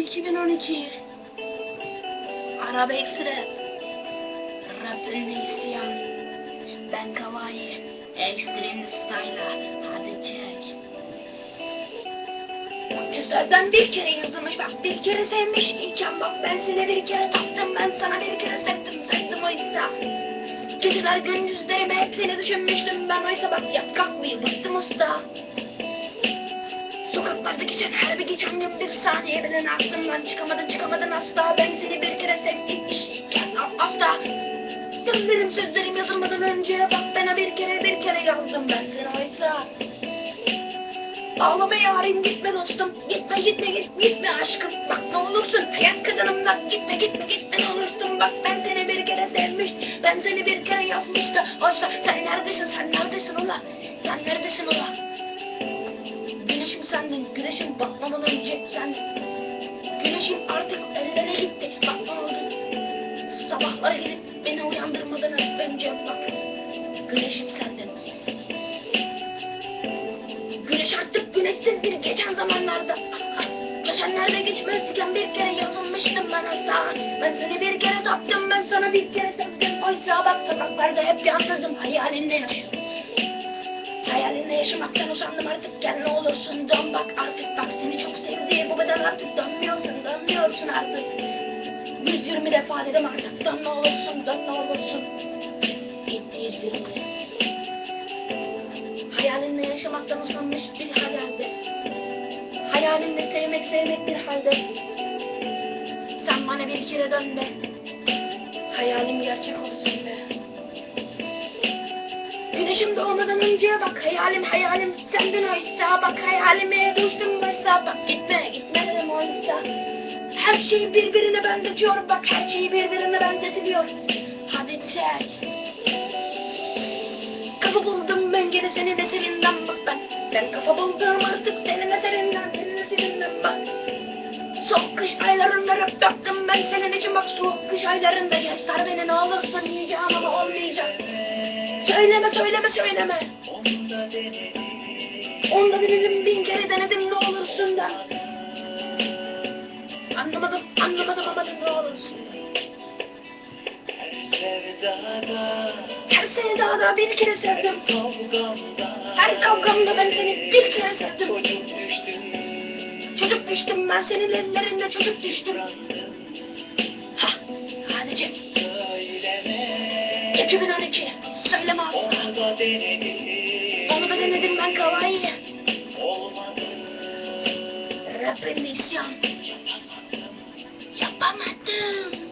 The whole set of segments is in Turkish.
2012 Arabex Rap Rap'in isyan. Ben Kawaii Extreme Style'a Hadi çek. Güzelden bir kere yazılmış bak bir kere sevmiş. İken bak ben seni bir kere taktım ben sana bir kere sevdim sevdim oysa. Geceler gündüzlerime hep seni düşünmüştüm. Ben oysa bak yat kalkmayı bıktım usta Sokaklarda geçen her bir geçen gün bir saniye bile aklımdan çıkamadın çıkamadın asla Ben seni bir kere sevmişken asla. Sözlerim sözlerim yazılmadan önce bak bana bir kere bir kere yazdım ben seni oysa. Ağlama yarim gitme dostum Gitme gitme git, gitme aşkım. Bak ne olursun hayat kadınımdan Gitme gitme gitme ne olursun. Bak ben seni bir kere sevmiş Ben seni bir kere yazmıştı Oysa. Sen neredesin sen neredesin ulan Sen neredesin ulan Sabahlara gidip beni uyandırmadan önce bak Güneşim sendin Güneş artık güneşsizdir geçen zamanlarda. Geçenlerde geçmezken bir kere yazılmıştım ben oysa. Ben seni bir kere taptım ben sana bir kere sevdim. Oysa bak sokaklarda hep yalnızım hayalinle yaşıyorum. Hayalinle yaşamaktan usandım artık gel ne olursun dön bak artık bak seni çok sevdi bu beden artık dönmüyorsun dönmüyorsun artık. Yüz yirmi defa dedim artık dön olursun dön olursun. Gitti yüz yirmi. Hayalinle yaşamaktan usanmış bir hayalde. Hayalinle sevmek sevmek bir halde. Sen bana bir kere dön de. Hayalim gerçek olsun be. Güneşim doğmadan önce bak hayalim hayalim senden oysa bak hayalime düştüm oysa bak gitme gitme dedim oysa. Her şeyi birbirine benzetiyor bak her şeyi birbirine benzetiliyor. Hadi çek. Kafa buldum ben gene senin eserinden bak ben. Ben kafa buldum artık senin eserinden, senin eserinden bak. Soğuk kış aylarında rap yaptım ben senin için bak soğuk kış aylarında gel sar beni ne olursun yiyeceğim ama olmayacak. Söyleme söyleme söyleme. Onda denedim bin kere denedim ne olursun da. Anlamadım anlamadım ama ne olursun. Her sevdada bir kere sevdim. Her kavgamda ben seni bir kere sevdim. çocuk düştüm, ben senin ellerinde çocuk düştüm. Ha, söyleme. 2012 söyleme asla. Onu da denedim, da ben olmadı. Rap'in isyan. Yapamadım.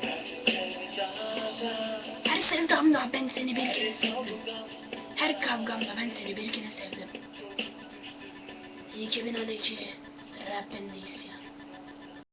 Her sevdamda ben seni bir kere sevdim. Her kavgamda ben seni bir kere sevdim. 2012 Rap'in isyan.